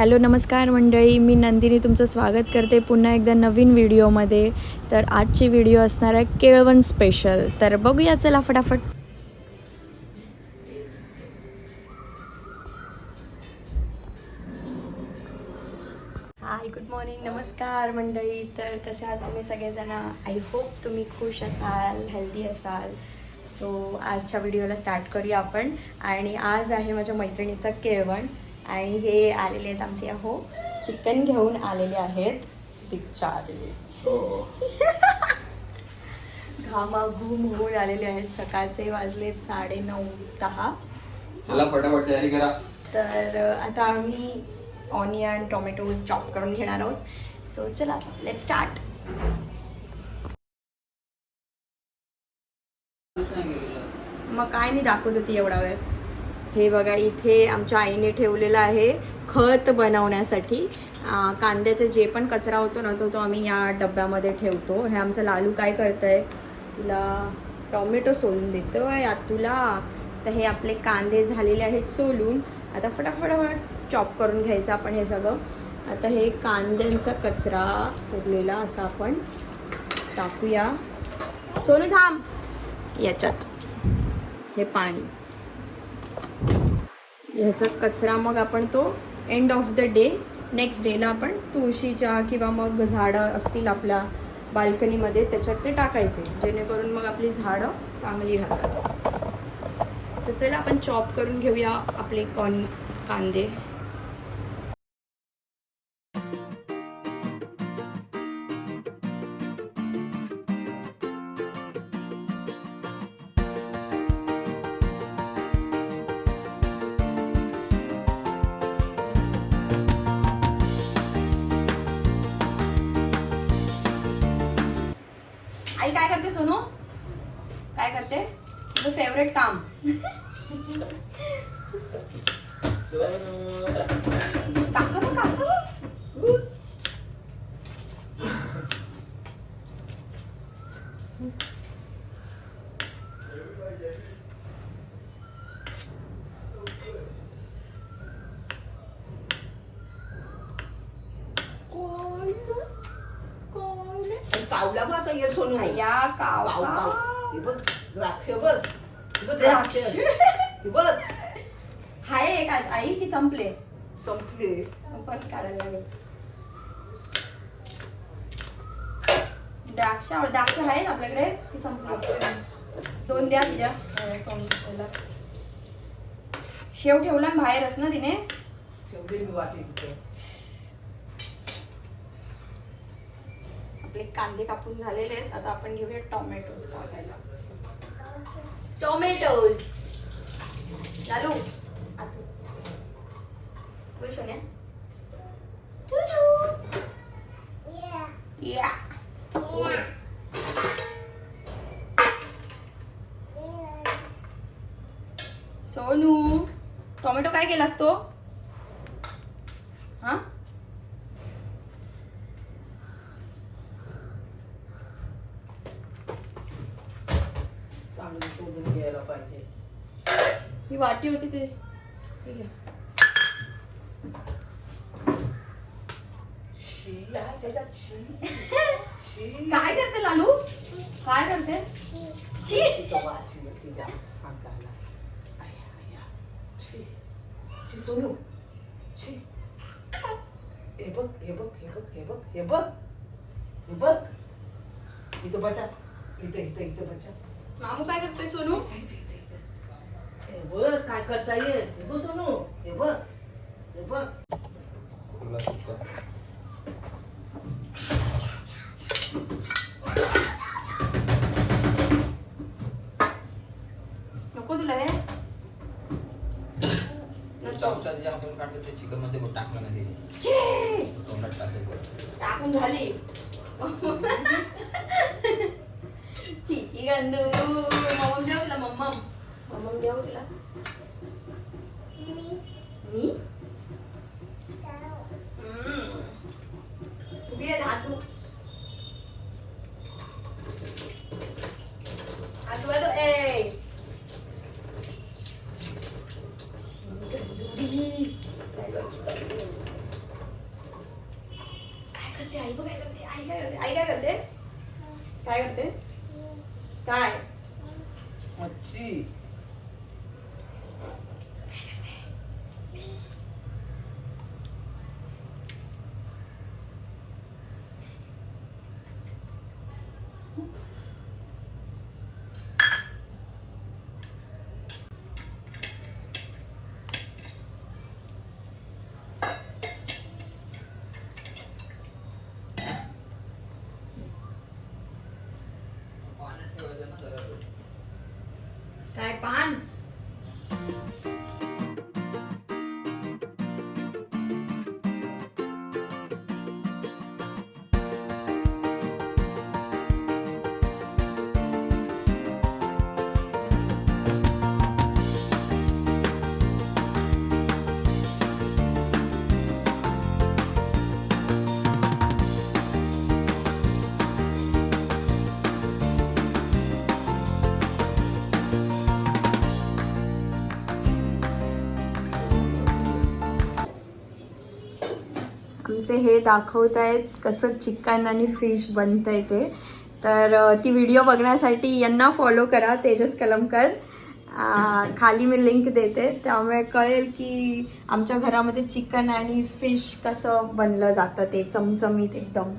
Hello नमस्कार मंडळी. मी नंदिनी तुमचं स्वागत करते पुन्हा एकदा नवीन व्हिडिओमध्ये. तर आजची व्हिडिओ असणार आहे केळवण स्पेशल तर बघूया चला फटाफट. हाय गुड मॉर्निंग नमस्कार मंडळी. तर कसे आहात तुम्ही सगळेजण? आय होप तुम्ही खुश असाल हेल्दी असाल. सो आजच्या व्हिडिओला स्टार्ट करूया आपण. आणि आज आहे माझ्या मैत्रिणीचं केळवण. आणि हे आलेले आहेत आमचे अहो चिकन घेऊन आलेले आहेत. बिचारे घामाघूम होऊन आलेले आहेत. सकाळचे वाजले साडे नऊ दहा. चला फटाफट तयारी करा. तर आता आम्ही ऑनियन टोमॅटोज चॉप करून घेणार आहोत. सो चला लेट स्टार्ट मग काय मी दाखवत होती एवढा वेळ? हे बघा इथे आमच्या आईने ठेवलेलं आहे खत बनवण्यासाठी. अ, कांद्याचे जे पण कचरा होतो ना तो तो आम्ही या डब्यामध्ये ठेवतो. हे आमचं लालू काय करतंय तिला टोमॅटो सोलून देतो यात तुला. तर हे आपले कांदे झालेले आहेत सोलून. आता फटाफट चॉप करून घ्यायचं आपण हे सगळं. आता हे कांद्यांचा कचरा उरलेला असा आपण टाकूया. सोनू थांब. याच्यात हे पाणी. ह्याचा कचरा मग आपण तो end of the day next डेला आपण तुळशीच्या किंवा मग झाडं असतील आपल्या बाल्कनीमध्ये त्याच्यात ते टाकायचे. जेणेकरून मग आपली झाडं चांगली राहतात. सो चला आपण चॉप करून घेऊया आपले कॉन कांदे. आई काय करते सोनू? काय करते? तुझं फेवरेट काम काका बघ, काका बघ. कोण? कोण? कावला मग आता येत सोनू अय्या, काव काव कावळा. हे बघ द्राक्ष बघ हे बघ द्राक्ष. द्राक्ष हे बघ हाय एक आज आई की संपले. संपले. पण काढायला लागेल. द्राक्ष द्राक्ष आहेत आपल्याकडे की संपले? दोन द्या तिच्या. शेव ठेवला ना बाहेरच ना तिने. आपले कांदे कापून झालेले आहेत. आता आपण घेऊया टोमॅटोज टाकायला टोमॅटोज. चालू. सोन्या या सोनू टोमॅटो काय केलास तो हा चांगली शोधून घ्यायला पाहिजे ही वाटी होती ते ठीक आहे शी आहे त्याच्यात शी शी काय करते लालू? काय करते? सोनू. शी. हे बघ हे बघ हे बघ हे बघ हे बघ. हे बघ. इथं बचा. इथं इथं इथं बचा. मामू काय करतोय सोनू? हे बघ काय करता येईल हे बघ सोनू. हे बघ. हे बघ. चमचा तिच्या हातून काढतो ते चिकनमध्ये टाकलं नाही. तिने! तोंडात टाकलं. टाकून झाली. चिची गंदू. मम्मम देऊ तुला मम्मम? मम्मम देऊ तुला मी? हम्म. उभी आहे हातू हातू हातू ए शी, गंदुरी. काय गं, करते आई बघ काय करते? आई काय करते? आई काय करते? काय करते? काय? मच्छी. आमचे हे दाखवत आहेत कसं चिकन आणि फिश बनतंय ते. तर ती व्हिडिओ बघण्यासाठी यांना फॉलो करा तेजस कलमकर. खाली मी लिंक देते. त्यामुळे कळेल की आमच्या घरामध्ये चिकन आणि फिश कसं बनलं जातं ते चमचमीत एकदम.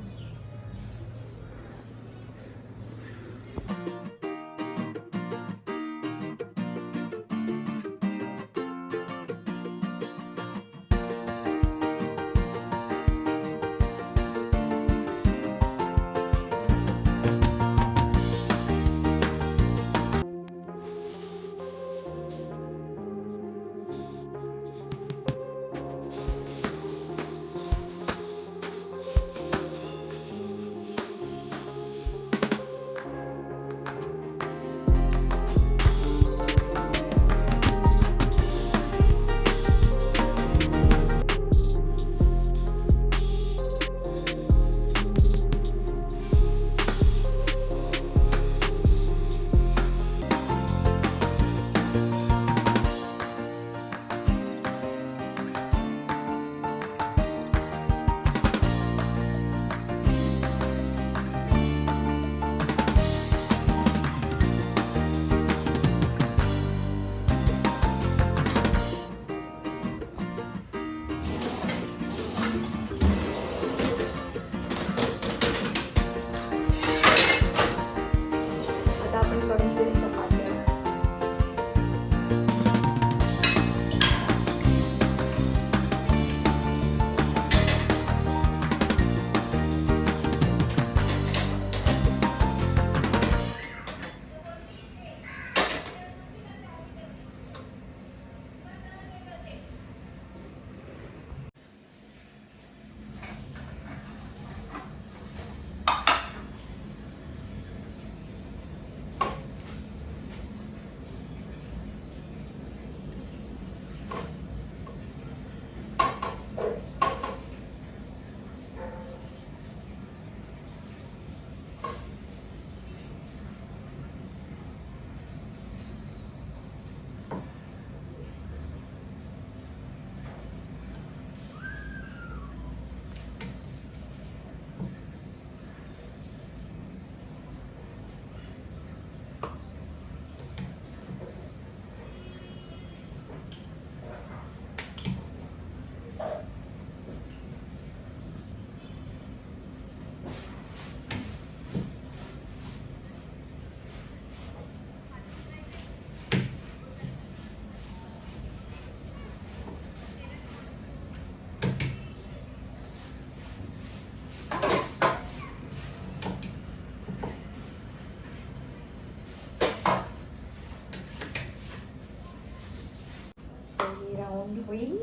होईल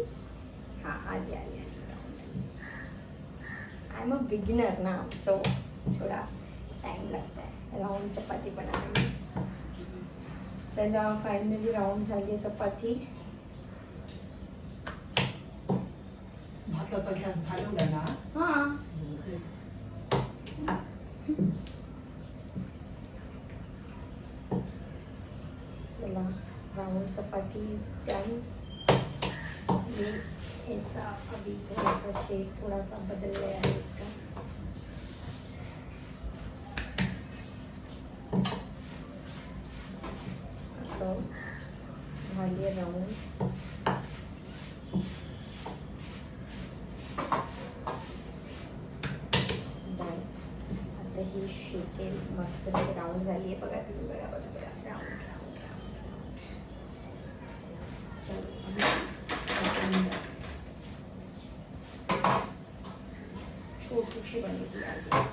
हा आली round I am a beginner ना सो थोडा टाइम लगता है राऊंड चपाती बनाने में चला फायनली राऊंड झाली चपाती. हां. चला राउंड चपाती डन ये ऐसा अभी थोड़ा सा शेप थोड़ा सा बदल गया है इसका असं झाली राऊंड Done. आता ही शेकेल मस्त राऊंड झाली आहे बघा तुम्ही बघा बघा बघा राऊंड राऊंड राऊंड चलो अभी open the- छोटूशी बनवली आहे चलो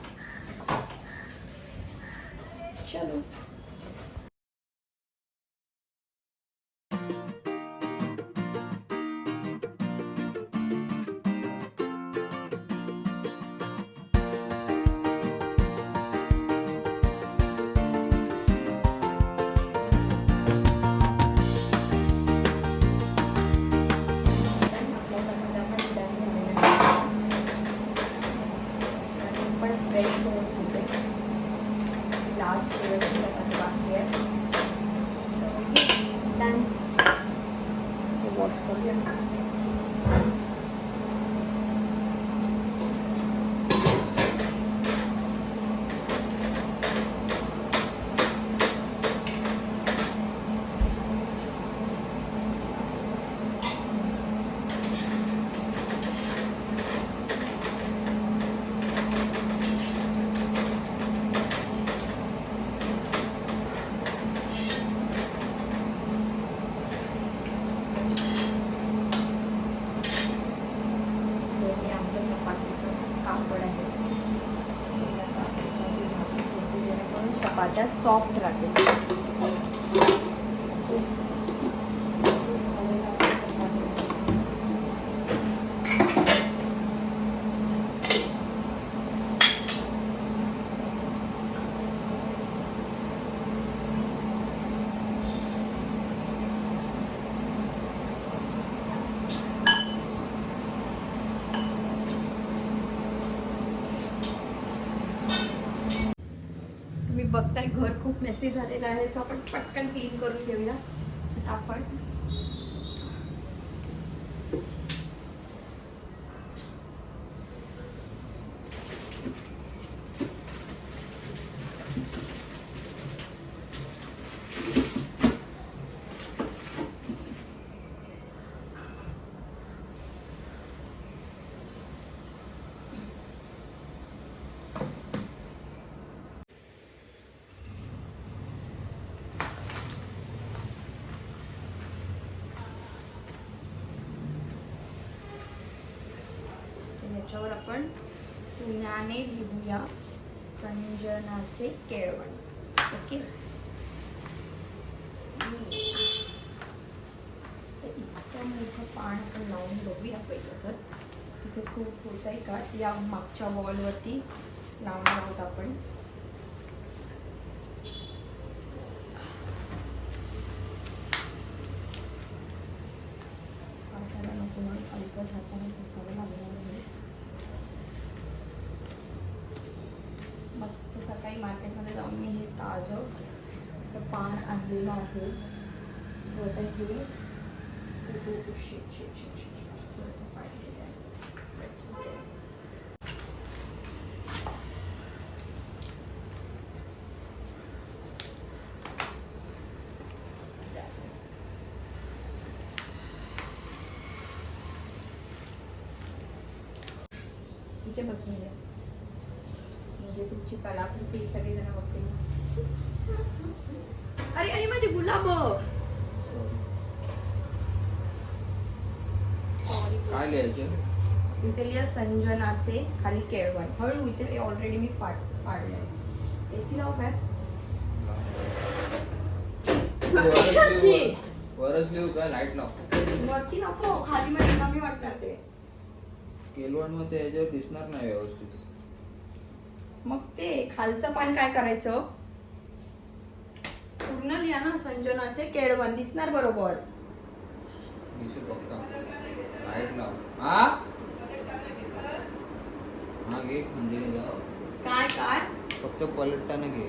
जेणेकरून सॉफ्ट राहतील तुम्ही बघताय घर खूप मेसी झालेला आहे सो आपण पटकन क्लीन करून घेऊया आपण तर याच्यावर आपण चुन्याने लिहूया संजनाचे केळवण. ओके? तर इतकं मोठं पान आपण लावून बघूया पहिलं तर. तिथे सूट होत आहे का? या मागच्या वॉलवरती लावणार आहोत आपण. नको म्हणून हाताने पुसावं लागणार आहे. मस्त सकाळी मार्केटमध्ये जाऊन मी ताजं पान आहे. स्वतः हे शेट तुमची कलाकृती सगळेजण बघतील अरे अरे माझे गुलाब! काय लिहायचं? इथे लिहा संजनाचे खाली केळवण. हळू इथे ऑलरेडी मी पाड पाडलंय. एसी लाव काय वरच लिहू वरच का? लाइट लाव. वरती नको खाली मध्ये कमी वाटणार ते. केलवणमध्ये याच्यावर दिसणार नाही व्यवस्थित. मग ते खालचं पान काय करायचं? पूर्ण लिहा ना संजनाचे केळवण. दिसणार बरोबर. काय काय? फक्त पलटताना घे.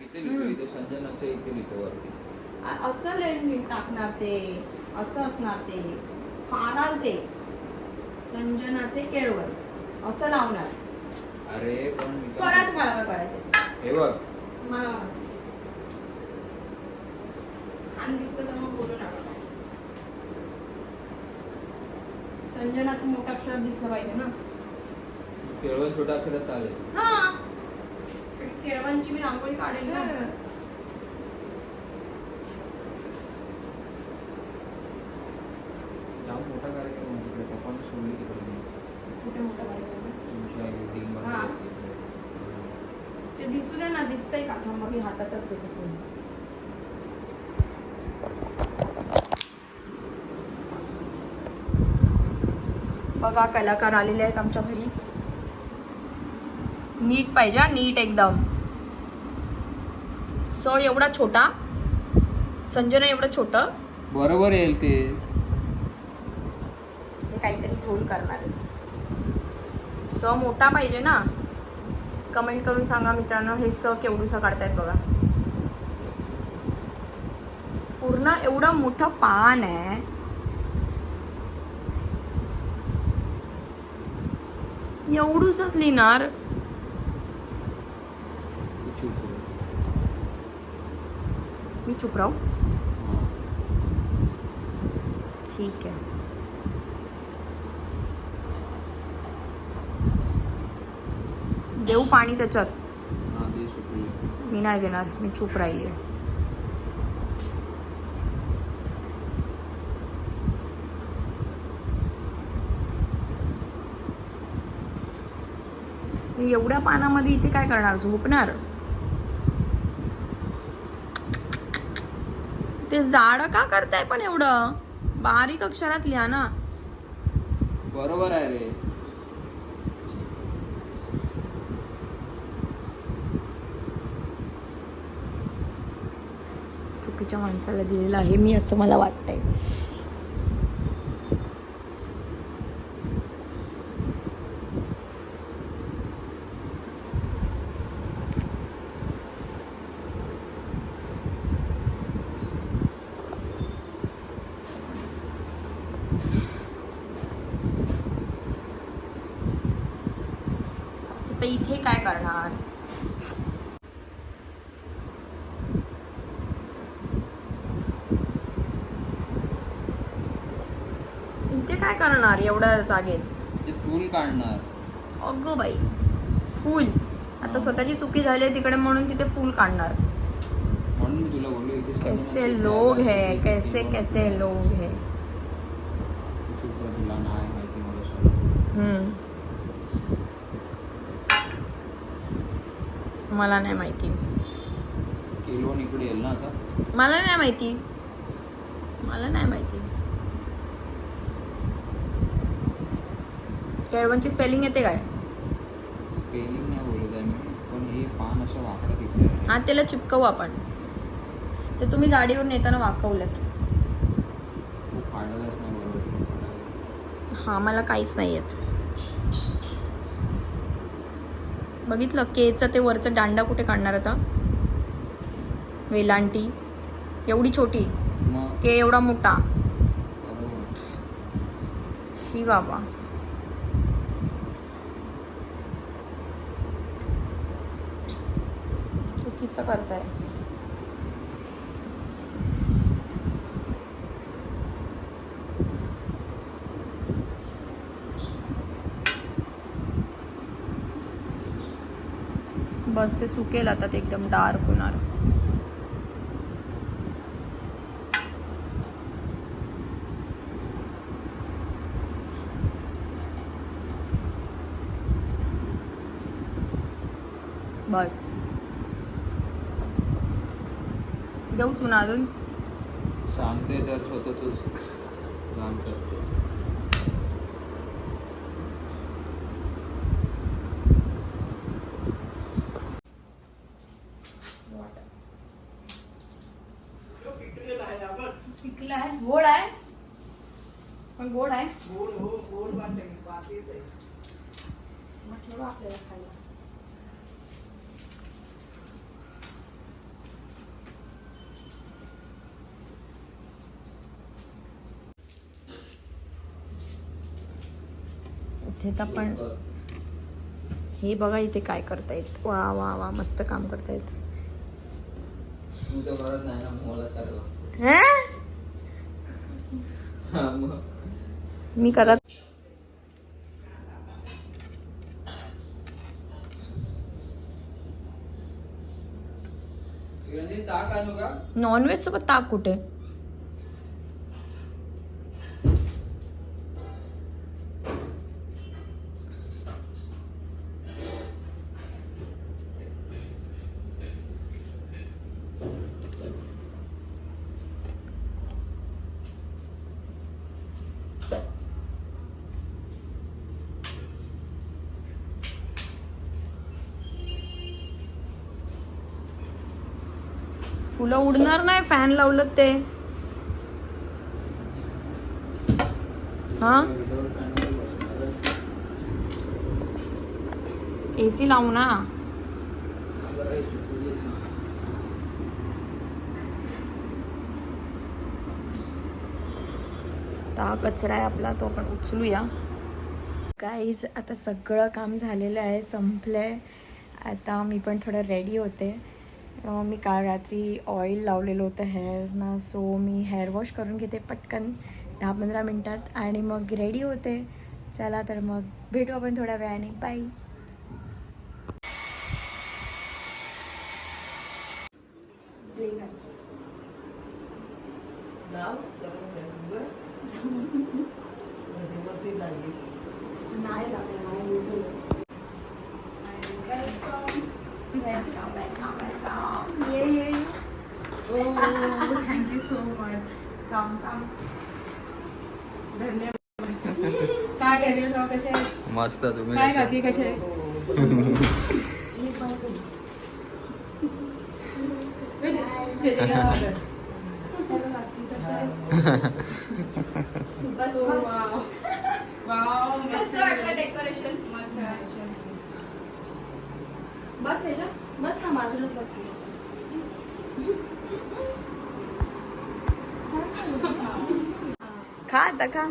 इथे लिहितो इथे संजनाचं इथे लिहितो वरती. असं लेन टाकणार ते. असं असणार ते. फाडाल ते. संजनाचे केळवण. असं लावणार. अरे पण करा तुम्हाला काय करायचं हे बघ. मला आणि दिसतं तर मग बोलू नका. संजनाचं मोठं अक्षर दिसलं पाहिजे ना. केवळ छोटा अक्षरात चालेल. हा. केळवणची मी रांगोळी काढेल ना. जाम मोठा कार्यक्रम पप्पाने सोडली तिकडे. कुठे मोठं हा. ते दिसू दे ना दिसतंय का? थांबा मी हातातच घेते फोन. बघा कलाकार आलेले आहेत आमच्या घरी. नीट पाहिजे नीट एकदम. स एवढा छोटा? संजना एवढं छोटं? बरोबर येईल ते. काहीतरी झोल करणार आहेत. स मोठा पाहिजे ना? कमेंट करून सांगा मित्रांनो हे स केवढूसा काढतायत बघा. पूर्ण एवढं मोठं पान आहे. एवढूसच लिहिणार. मी चुप राहू. ठीक आहे. देऊ पाणी त्याच्यात. हा. मी नाही देणार मी चूप राहिली मी एवढ्या पानामध्ये इथे काय करणार? झोपणार? ते जाड का करताय पण एवढं? बारीक अक्षरात लिहा ना. बरोबर आहे रे. चुकीच्या माणसाला दिलेलं आहे मी असं मला वाटतंय तर इथे काय करणार इथे काय करणार एवढ्या जागेत? ते फुल काढणार. अगं बाई फुल. आता स्वतःची चुकी झाली आहे तिकडे म्हणून तिथे फुल काढणार. म्हणून मी तुला बोललो इथे कैसे लोग है कैसे कैसे लोग है. तुला नाही माहिती मला सॉरी हम्म. मला नाही माहिती. किलोन इकडे येईल ना आता? मला नाही माहिती. मला नाही माहिती. केळवणची स्पेलिंग येते काय? स्पेलिंग नाही बोलत आहे मी पण हे पान असं वाकडं तिकडे हा त्याला चिपकवू आपण. ते तुम्ही गाडीवर नेताना वाकवलेत. तू फाडलंच नाही बरोबर फाडायला. हा मला काहीच नाही येत. बघितलं केचं ते वरचं दांडा कुठे काढणार आता? वेलांटी. एवढी छोटी. के एवढा मोठा. शी बाबा. चुकीचं करताय. बस ते सुकेल आता ते एकदम डार्क होणार. बस. देऊ चुना अजून. सांगते तर स्वतःच काम करते. आहे आपण पिकला आहे गोड आहे. पण गोड आहे. गोड हो गोड वाटते आपल्याला खायला. इथे तर पण हे बघा इथे काय करतायत. वा वा वा मस्त काम करतायत. मी करत नॉनव्हेज सोबत ताक कुठे? फुलं उडणार नाही फॅन लावलं ते. हा? ए सी एसी लावू ना. हा कचरा आहे आपला तो आपण उचलूया. काहीच आता सगळं काम झालेलं आहे संपलं आहे आता मी पण थोडं रेडी होते. मी काल रात्री ऑइल लावलेलं होतं हेअर्सना सो मी हेअर वॉश करून घेते पटकन दहा पंधरा मिनटात आणि मग रेडी होते. चला तर मग भेटू आपण थोड्या वेळाने. बाय नाव? जमून द्या तुझं. म्हणजे मग ती लागली. ये ये थँक्यू सो मच काम काम धन्यवाद काय गेले कसे आहे मस्त तुम्ही काय कशा? काकी कसे आहे बस मस्त वाटलं डेकोरेशन मस्त बस ह्याच्या बस ना बाजूलाच बसली खा आता खा.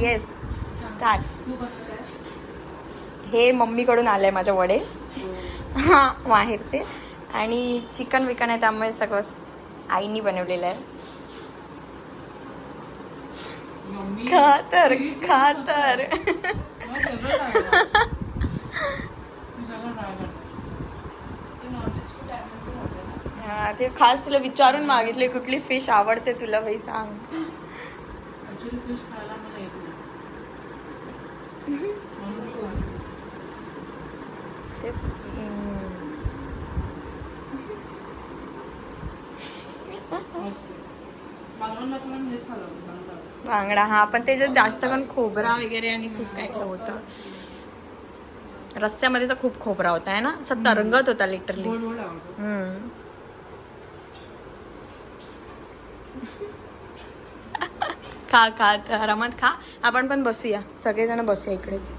येस स्टार्ट हे मम्मीकडून आलंय माझ्या वडे. हा माहेरचे. आणि चिकन विकन आहे त्यामुळे सगळं आईनी बनवलेलं आहे. खा तर? खा तर मला सगळं लागलं. मी सगळं try करते. ते non-veg खूप damage झालं ना. हा, ते खास तुला विचारून मागितले कुठली फिश आवडते तुला बाई सांग Actually fish खायला मला येत नाही. म्हणून सोडली. ते हम्म. मस्त. मालवणला पण हेच खाल्लं होतं, बांगडा. बांगडा हा पण त्याच्यात जास्त पण खोबरा वगैरे आणि खूप काय काय होतं रस्त्यामध्ये तर खूप खोबरा होता आहे ना असं तरंगत होता लिटरली गोड गोड आवडतं. हम्म खा खा आरामात खा. आपण पण बसूया. सगळेजण बसूया इकडेच.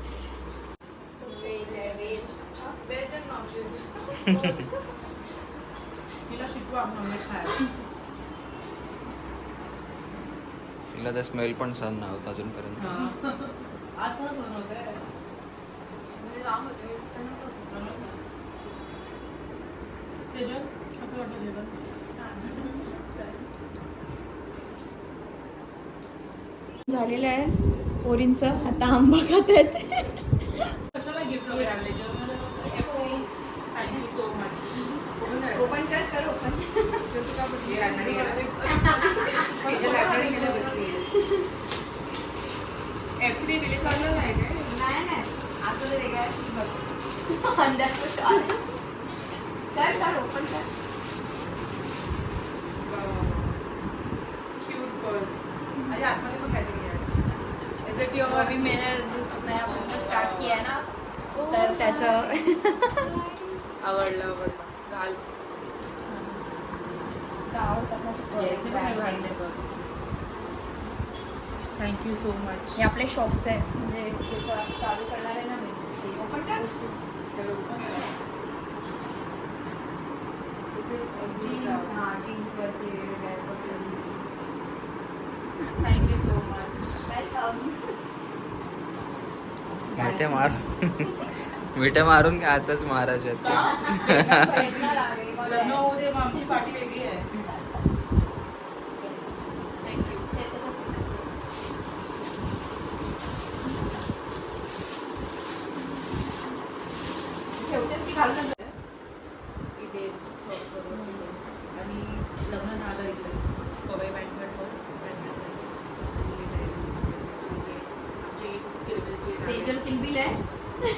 तिला तर स्मेल पण सहन नाही होत अजूनपर्यंत हा. आज कोण बनवतंय? बनवत नाही. सेजल, कसं वाटतं जेवण? झालेलं आहे पोरींचं आता आंबा खात आहेत कर कर ओपन सेजल का बसली? राजवाडी गेला. सेजल राजवाडी गेला बसली. F3 विलेपार्ला नाही काय? नाही नाही आता तर वेगळं आहे. बघ. अंधारचं शाल आहे. कर. आणि आतमध्ये पण काहीतरी your- तो अभी मैंने नया स्टार्ट किया है ना तर त्याचं आवडलं आवडलं. घाल. Yes, मी पण घालते बघ. Thank you so much. हे आपल्या शॉपचं आहे. म्हणजे चालू करणार आहे ना मी. ओपन कर. जीन्स हा जीन्स वरती Thank you माहिती मार. मिठा मारून का आताच महाराज आहेत ते. भेटणार आम्ही, मग लग्न काय. होऊ दे मग आमची पार्टी वेगळी आहे थँक्यू ठेवतेस की घालून इथे आणि लग्न दहा तारीखला आहे. पवई बँकवेट हॉल बँकवेट आहे. आणि इथे आमचे किरबिलचे सेजल किलबिल आहे नाही,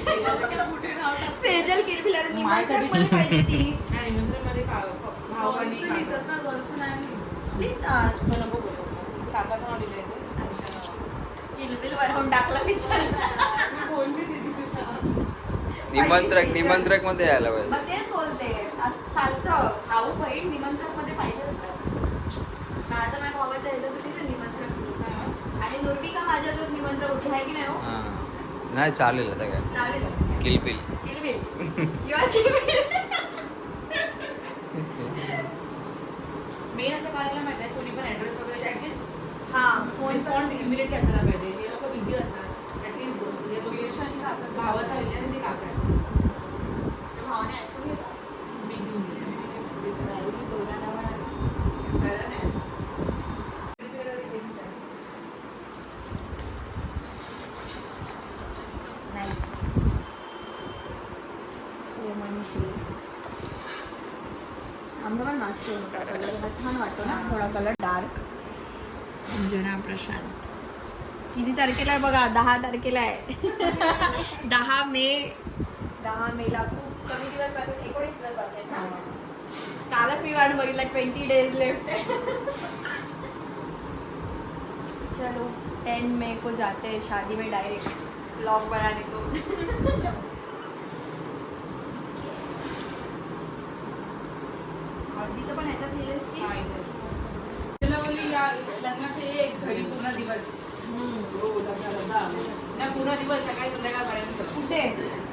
सेजल किलबिल आहे निमंत्रण पण पाहिजे ती निमंत्रणमध्ये. लिहितात नको. काकाचं नाव लिहिलंय. किलबिल वरवून टाकला विचार निमंत्रक निमंत्रकमध्ये यायला पाहिजे. नाही चालेल आता काय किलबिल यू आर किलबिल मेन असं करायला माहिती आहे कोणी पण ऍड्रेस वगैरे ऍटलीस्ट हा। फ़ोन रिस्पॉन्ड इमिडिएटली असायला पाहिजे हे। लोक बिझी असतात ऍटलीस्ट भावाचा विचार आणि ते काका किती तारखेला आहे बघा? दहा तारखेला आहे. दहा मे. दहा मेला खूप कमी दिवस बाकी एकोणीस दिवस बाकी आहेत ना? कालच मी वाट बघितला ट्वेंटी डेज लेफ्ट चलो टेन मे को जाते हैं शादी में डायरेक्ट ब्लॉग बनाने को. हळदीचं पण ह्याच्यात लिहिलेस की हा, इथे. तिला बोलली या लग्नाचे एक घरी पूर्ण दिवस हो लग्नाला नाही पूर्ण दिवस सकाळी संध्याकाळपर्यंत. कुठे?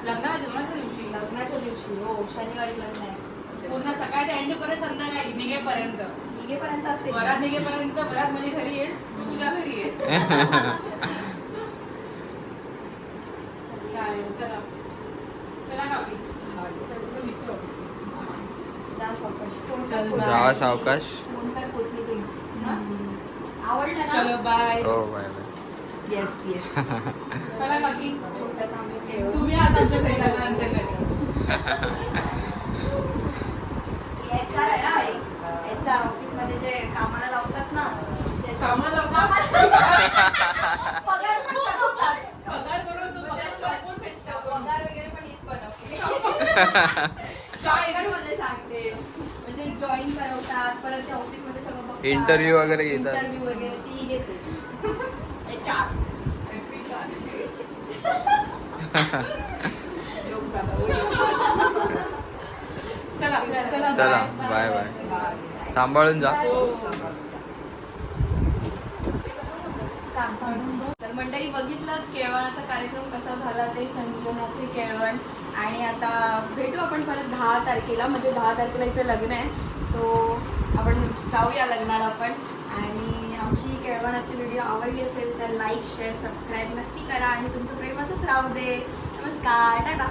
लग्ना लग्नाच्या दिवशी. लग्नाच्या दिवशी. हो शनिवारी लग्न आहे. पूर्ण सकाळच्या एंड पर्यंत संध्याकाळी निघेपर्यंत. निघेपर्यंत असते वरात निघेपर्यंत वरात म्हणजे घरी येईल तू तुझ्या घरी ये चालेल चला. चला काकी. चल, चल, चल. जावा सावकाश. ती. हा? आवडलं चलो ना बाय. हो बाय बाय. येस येस चला छोटासा आम्ही खेळू. तुम्ही आता आमच्या घरी एच आर आहे ना एच आर ऑफिसमध्ये जे कामाला लावतात ना ते कामाला पगार बनवतात. पगार पगार शॉपवर भेटतो पगार वगैरे पण हीच बनवते. काय? मध्ये सांगते. म्हणजे जॉईन करवतात परत त्या ऑफिसमध्ये सगळं Interview वगैरे घेतात. इंटरव्ह्यू वगैरे ती घेते. चला बाय बाय सांभाळून जा. तर मंडळी बघितलं केळवणाचा कार्यक्रम कसा झाला ते संजनाचे केळवण. आणि आता भेटू आपण परत दहा तारखेला म्हणजे दहा तारखेला हिचं लग्न आहे. सो आपण जाऊया लग्नाला पण. आणि आमची व्हिडिओ आवडली असेल तर लाईक शेअर सबस्क्राईब नक्की करा आणि तुमचं प्रेम असंच राहू दे. नमस्कार टाटा.